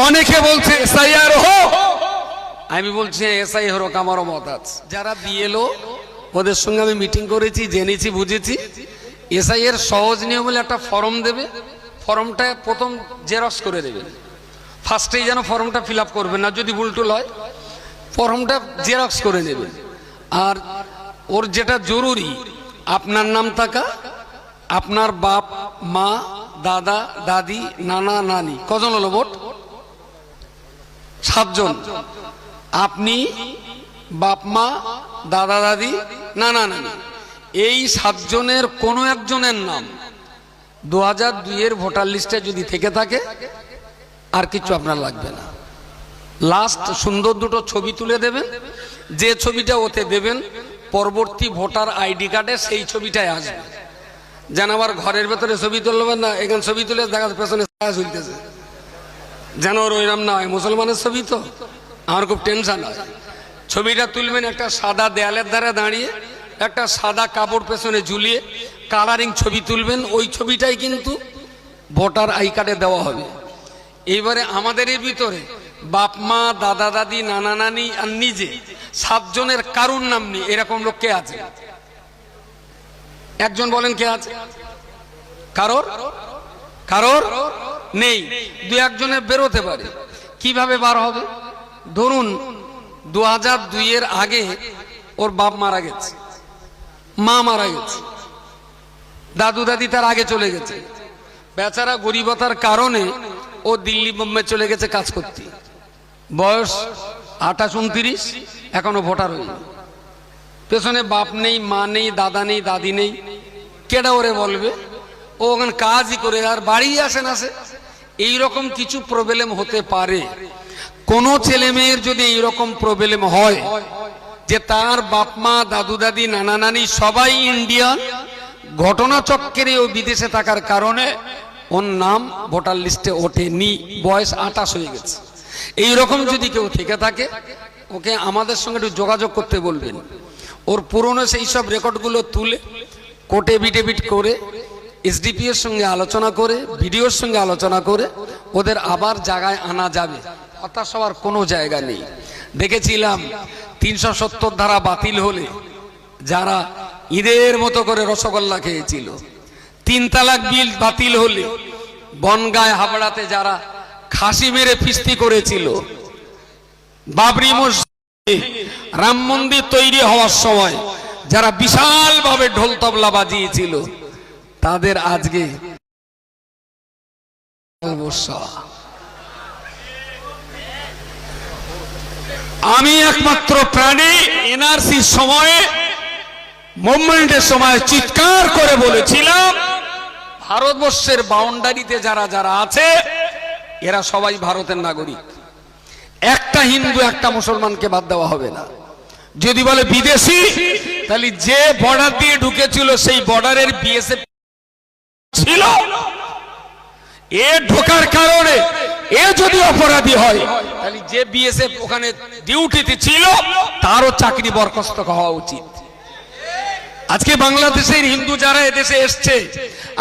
অনেকে বলছে, এসআইআর হো আমি বলছি, এসআই হরক আমারও মত আছে যারা বিএলও, ওদের সঙ্গে আমি মিটিং করেছি, জেনেছি, বুঝেছি। এসআই এর সহজ নিয়ম হলে একটা ফর্ম দেবে, ফর্মটা প্রথম জেরক্স করে দেবেন ফার্স্টেই যেন ফর্মটা ফিল আপ করবেন না যদি ভুলটুল হয়, ফর্মটা জেরক্স করে নেবেন আর ওর যেটা জরুরি, আপনার নাম থাকা, আপনার বাপ, মা, দাদা, দাদি, নানা, নানি, কজন হলো ভোট? সাতজন। আপনি, বাপ মা, দাদা দাদি না না না এই সাতজনের কোনো একজনের নাম দু হাজার দুইয়ের ভোটার লিস্টে যদি থেকে থাকে, আর কিছু আপনার লাগবে না। লাস্ট সুন্দর দুটো ছবি তুলে দেবেন। যে ছবিটা ওতে দেবেন, পরবর্তী ভোটার আইডি কার্ডে সেই ছবিটাই আসবে। যেন আবার ঘরের ভেতরে ছবি তুলবেন না, এখানে ছবি তুলে দেখা পেছনে ছায়া ঝুলতেছে। যেন ওর ওইরাম না হয়, মুসলমানের ছবি তো। আমার খুব টেনশন হয়। ছবিটা তুলবেন একটা সাদা দেয়ালের ধারে দাঁড়িয়ে, একটা সাদা কাপড় পেছনে ঝুলিয়ে কালারিং ছবি তুলবেন, ওই ছবিটাই কিন্তু ভোটার আই কার্ডে দেওয়া হবে। এইবারে আমাদের ভিতরে বাপ, মা, দাদা, দাদি, নানা, নানি আর নিজে সাতজনের কারুর নাম নেই, এরকম লোক কে আছে? একজন বলেন কে আছে? কারোর? কারোর? নেই। দু একজনে বেরোতে পারে। কীভাবে বার হবে? ধরুন দু হাজার দুইয়ের আগে ওর বাপ মারা গেছে। মা মারা গেছে। দাদু দাদি তার আগে চলে গেছে। বেচারা গরিবতার কারণে ও দিল্লি, বোম্বে চলে গেছে কাজ করতে। বয়স আঠাশ, উনত্রিশ, এখনও ভোটার হয়নি। পেছনে বাপ নেই, মা নেই, দাদা নেই, দাদি নেই। কেডা ওরে বলবে? ও ওখানে কাজই করে, আর বাড়ি আসেন আসে এইরকম কিছু প্রবলেম হতে পারে। কোন ছেলে মেয়ের যদি এইরকম প্রবলেম হয়, যে তার বাপ মা, দাদু দাদি, নানা নানি সবাই ইন্ডিয়ান ঘটনাচক্রে ও বিদেশে থাকার কারণে ওর নাম ভোটার লিস্টে ওঠেনি, বয়স আটাশ হয়ে গেছে। এই রকম যদি কেউ থেকে থাকে, ওকে আমাদের সঙ্গে একটু যোগাযোগ করতে বলবেন। ওর পুরনো সেই সব রেকর্ডগুলো তুলে কোর্টে বিডেবিট করে এসডিপি এর সঙ্গে আলোচনা করে ভিডিওর সঙ্গে আলোচনা করে, ওদের আবার জায়গায় আনা যাবে। হতাশ হওয়ার কোনো জায়গা নেই। দেখেছিলাম তিনশো সত্তর ধারা বাতিল হলে যারা ঈদের মতো করে রসগোল্লা খেয়েছিল, তিন তালাক বিল বাতিল হলে বনগায় হাবড়াতে যারা খাসি মেরে ফিস্তি করেছিল, বাবরি মসজিদে রাম মন্দির তৈরি হওয়ার সময় যারা বিশাল ভাবে ঢোল তবলা বাজিয়েছিল তাদের আজকে আমি একমাত্র প্রাণী এনআরসির সময়ে মুভমেন্টের সময় চিৎকার করে বলেছিলাম, ভারতবর্ষের বাউন্ডারিতে যারা যারা আছে, এরা সবাই ভারতের নাগরিক। একটা হিন্দু, একটা মুসলমানকে বাদ দেওয়া হবে না। যদি বলে বিদেশি, তাহলে যে বর্ডার দিয়ে ঢুকেছিল সেই বর্ডারের বিএসএফ ছিল। এ ঢোকার কারণে এ যদি অপরাধী হয়, তাহলে যে বিএসএফ ওখানে ডিউটিতে ছিল, তারও চাকরি বরখাস্ত হওয়া উচিত। আজকে বাংলাদেশের হিন্দু যারা এদেশে এসছে,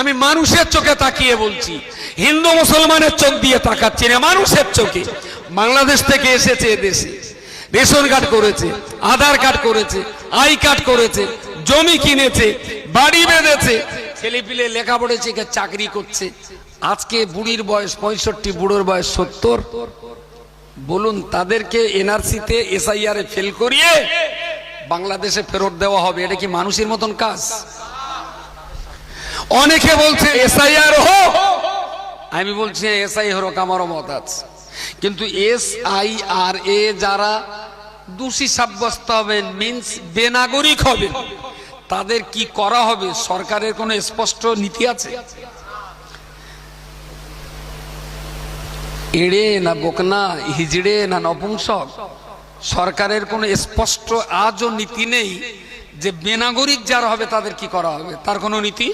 আমি মানুষের চোখে তাকিয়ে বলছি, হিন্দু মুসলমানের চোখ দিয়ে তাকাচ্ছি না, মানুষের চোখে। বাংলাদেশ থেকে এসেছে এদেশে। রেশন কার্ড করেছে, আধার কার্ড করেছে, আই কার্ড করেছে, জমি কিনেছে, বাড়ি বেঁধেছে ছেলে পিলে লেখা পড়েছে চাকরি করছে। আজকে বুড়ির বয়স পঁয়ষট্টি, বুড়োর বয়স সত্তর। বলুন, তাদেরকে এনআরসিতে এসআইআর এ ফেল করিয়ে বাংলাদেশে ফেরত দেওয়া হবে। এটা কি মানুষের মতন কাজ? অনেকে বলছে, এসআইআর হো আমি বলছি এসআই হোক, আমারও মত আছে। কিন্তু এস আই আর এ যারা দোষী সাব্যস্ত হবেন মিন্স বেনাগরিক হবেন। তাদের কি করা হবে? সরকারের কোনো স্পষ্ট নীতি আছে? এড়ে না বোকনা, হিজড়ে না নপুংসক, সরকারের কোনো স্পষ্ট আজও নীতি নেই যে বেনাগরিক যারা হবে তাদের কি করা হবে? তার কোনো নীতি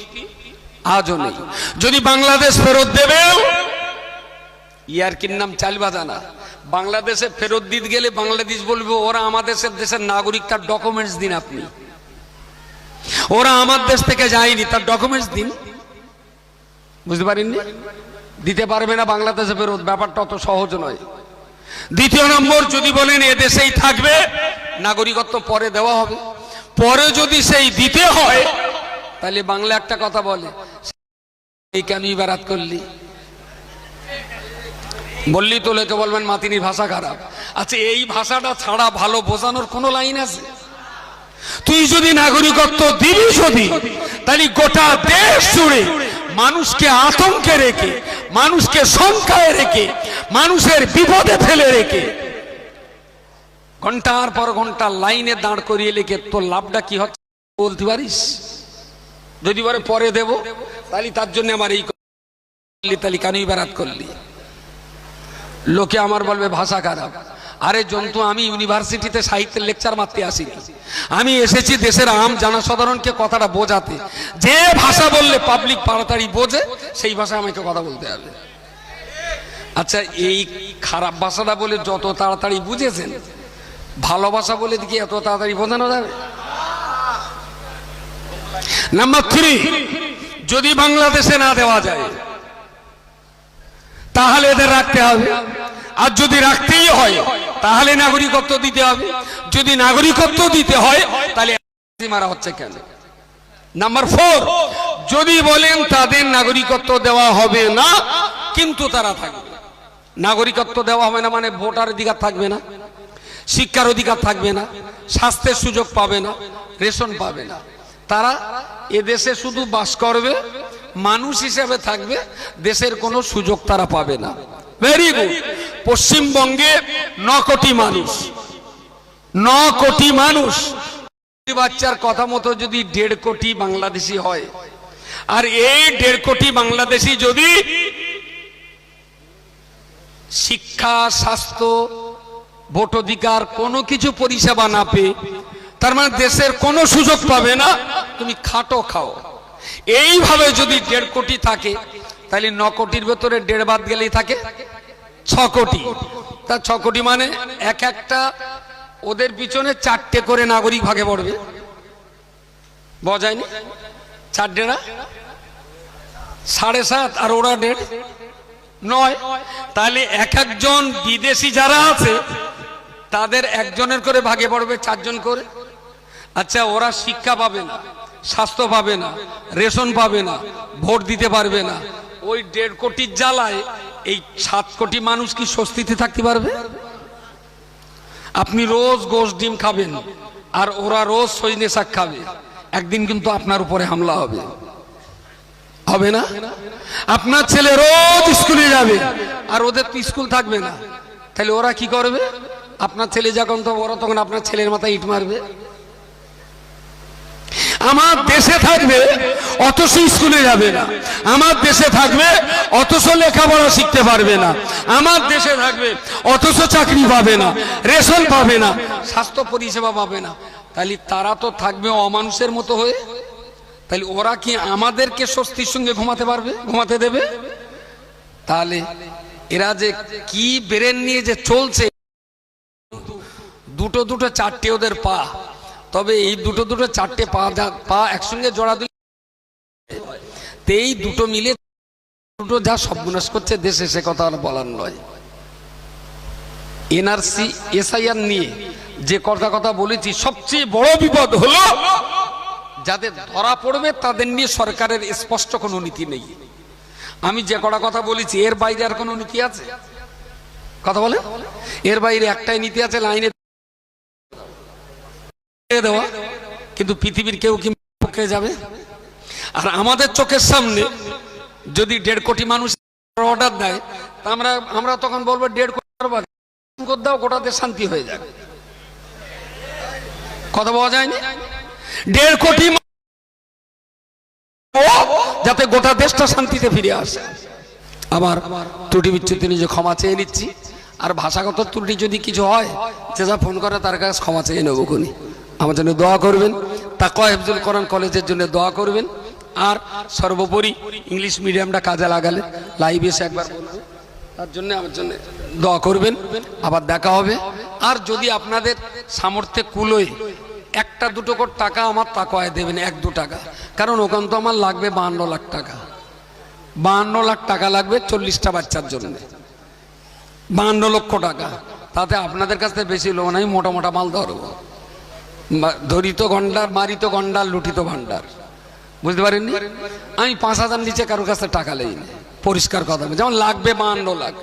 আজও নেই। যদি বাংলাদেশ ফেরত দেবে, ইয়ারকির নাম চাল বাজানা বাংলাদেশে ফেরত দিতে গেলে বাংলাদেশ বলবে, ওরা আমাদের দেশের নাগরিক তার ডকুমেন্টস দিন আপনি। ওরা আমার দেশ থেকে যায়নি, তার ডকুমেন্টস দিন। বুঝতে পারেননি দিতে পারবে না বাংলাদেশে ফেরত, ব্যাপারটা অত সহজ নয়। দ্বিতীয় নম্বর, যদি বলেন এদেশেই থাকবে, নাগরিকত্ব পরে দেওয়া হবে। পরে যদি সেই দিতে হয়, তাহলে বাংলা একটা কথা বলে, এই কেন ইবারাত করলি? বললি তো লোকে বলবেন মাতিনি ভাষা খারাপ। আচ্ছা এই ভাষাটা ছাড়া ভালো বোঝানোর কোনো লাইন আছে? তুই যদি নাগরিকত্ব দিবি যদি, তাহলে গোটা দেশ জুড়ে মানুষকে আতঙ্কে রেখে, মানুষকে শঙ্কায় রেখে, মানুষের বিপদে ফেলে রেখে, ঘণ্টার পর ঘণ্টা লাইনে দাঁড় করিয়ে লেখে তোর লাভটা কি হচ্ছে? বলতে পারিস? যদি বলে পরে দেব, তাহলে তার জন্য আমার এই করলি তাহলে কেনই বেড়াত করলি? লোকে আমার বলবে, ভাষা খারাপ। আরে জন্তু, আমি ইউনিভার্সিটিতে সাহিত্যের লেকচার মারতে আসিনি। আমি এসেছি দেশের আম জনসাধারণকে কথাটা বোঝাতে। যে ভাষা বললে পাবলিক তাড়াতাড়ি বোঝে, সেই ভাষায় আমাকে কথা বলতে হবে। আচ্ছা এই খারাপ ভাষাটা বলে যত তাড়াতাড়ি বুঝেছেন ভালোবাসা বলে দিকে এত তাড়াতাড়ি বোঝানো যাবে? নাম্বার থ্রি যদি বাংলাদেশে না দেওয়া যায়, তাহলে এদের রাখতে হবে। আর যদি রাখতেই হয়, তাহলে নাগরিকত্ব দিতে হবে। যদি নাগরিকত্ব দিতে হয়, তাহলে মারা হচ্ছে কেন? নাম্বার ফোর যদি বলেন তাদের নাগরিকত্ব দেওয়া হবে না, কিন্তু তারা থাকবে। নাগরিকত্ব দেওয়া হবে না মানে ভোটার অধিকার থাকবে না, শিক্ষার অধিকার থাকবে না, স্বাস্থ্যের সুযোগ পাবে না, রেশন পাবে না। তারা এদেশে শুধু বাস করবে, মানুষ হিসেবে থাকবে, দেশের কোনো সুযোগ তারা পাবে না। ভেরি গুড পশ্চিমবঙ্গে ন কোটি মানুষ। ন কোটি মানুষ বাচ্চার কথা মতো যদি দেড় কোটি বাংলাদেশি হয়, আর এই দেড় কোটি বাংলাদেশি যদি শিক্ষা, স্বাস্থ্য, ভোট অধিকার কোনো কিছু পরিষেবা না পেয়ে, তার মানে দেশের কোনো সুযোগ পাবে না, তুমি খাটো খাও। এইভাবে যদি দেড় কোটি থাকে, তাহলে ন কোটির ভেতরে দেড় বাদ গেলেই থাকে। ছ কোটি তা ছ কোটি মানে এক একটা ওদের পিছনে চারটে করে নাগরিক ভাগে পড়বে। বজায়নি চার ডেরা? সাড়ে সাত আর ওরা দেড়? নয়। তাহলে এক একজন বিদেশি যারা আছে, তাদের একজনের করে ভাগে পড়বে চারজন করে। আচ্ছা ওরা শিক্ষা পাবে না, স্বাস্থ্য পাবে না, রেশন পাবে না, ভোট দিতে পারবে না। ওই দেড় কোটির জ্বালায়, এই সাত কোটি মানুষ কি স্বস্তিতে থাকতে পারবে? আপনি রোজ গোশ ডিম খাবেন, আর ওরা রোজ সজনে শাক খাবে। একদিন কিন্তু আপনার উপরে হামলা হবে। হবে না? আপনার ছেলে রোজ স্কুলে যাবে, আর ওদের তো স্কুল থাকবে না। তাহলে ওরা কি করবে? আপনার ছেলে যখন তো ওরা তখন আপনার ছেলের মাথায় ইট মারবে। আমার দেশে থাকবে অথচ স্কুলে যাবে না। আমার দেশে থাকবে, অথচ লেখাপড়া শিখতে পারবে না। আমার দেশে থাকবে, অথচ চাকরি পাবে না, রেশন পাবে না, স্বাস্থ্য পরিষেবা পাবে না। তাহলে তারা তো থাকবে অমানুষের মতো হয়ে। তাহলে ওরা কি আমাদেরকে স্বস্তির সঙ্গে ঘুমাতে পারবে, ঘুমাতে দেবে? তাহলে এরা যে কি ব্রেন নিয়ে যে চলছে, দুটো দুটো চারটে ওদের পা। তবে এই দুটো দুটো চারটে পা পা একসঙ্গে জোড়া দিলে তে এই দুটো মিলে দুটো যা সর্বনাশ করছে, দেশে সে কথা আর বলার নয়। এনআরসি, এসআইআর নিয়ে যে কথা কথা বলেছি, সবচেয়ে বড় বিপদ হলো যাদের ধরা পড়বে, তাদের নিয়ে সরকারের স্পষ্ট কোনো নীতি নেই। আমি যে কটা কথা বলেছি, এর বাইরে আর কোনো নীতি আছে? কথা বলে এর বাইরে একটাই নীতি আছে, লাইনে দেওয়া। কিন্তু পৃথিবীর কেউ কি পক্ষে যাবে? আর আমাদের চোখের সামনে যদি দেড় কোটি মানুষ অর্ডার দেয়, তা আমরা আমরা তখন বলব দেড় কোটি দাও গোটা দেশ শান্তি হয়ে যাবে কথা বলা যায়নি দেড় কোটি যাতে গোটা দেশটা শান্তিতে ফিরে আসে। আবার ত্রুটি বিচ্ছুতি নিজে ক্ষমা চেয়ে নিচ্ছি, আর ভাষাগত ত্রুটি যদি কিছু হয়, যে যা ফোন করে তার কাছে ক্ষমা চেয়ে নেব খুনি। আমার জন্য দোয়া করবেন, তাকওয়া হেফজুল কোরআন কলেজের জন্য দোয়া করবেন আর সর্বোপরি ইংলিশ মিডিয়ামটা কাজে লাগালে লাইভ এসে একবার তার জন্য আমার জন্য দোয়া করবেন, আবার দেখা হবে। আর যদি আপনাদের সামর্থ্যে কুলোয় একটা দুটো কোট টাকা আমার তাকওয়ায় দেবেন, এক দু টাকা। কারণ ওখান তো আমার লাগবে বাহান্ন লাখ টাকা। বাহান্ন লাখ টাকা লাগবে চল্লিশটা বাচ্চার জন্য। বাহান্ন লক্ষ টাকা। তাতে আপনাদের কাছ থেকে বেশি লোন আমি মোটা মোটা মাল ধরবো। ধরিত গন্ডার, মারিত গন্ডার, লুঠিত ভান্ডার বুঝতে পারেননি? আমি পাঁচ হাজার নিচে কারও কাছে টাকা লেই পরিষ্কার কথা। যেমন লাগবে বাহান্ন লাখ।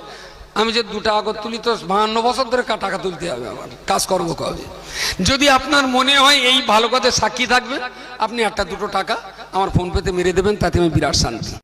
আমি যে দুটা আগত তুলি তো বাহান্ন বছর ধরে টাকা তুলতে হবে আমার। কাজ কর্ম কবে? যদি আপনার মনে হয় এই ভালো কথা সাক্ষী থাকবে, আপনি একটা দুটো টাকা আমার ফোন পেতে মেরে দেবেন, তাতে আমি বিরাট শান্তি।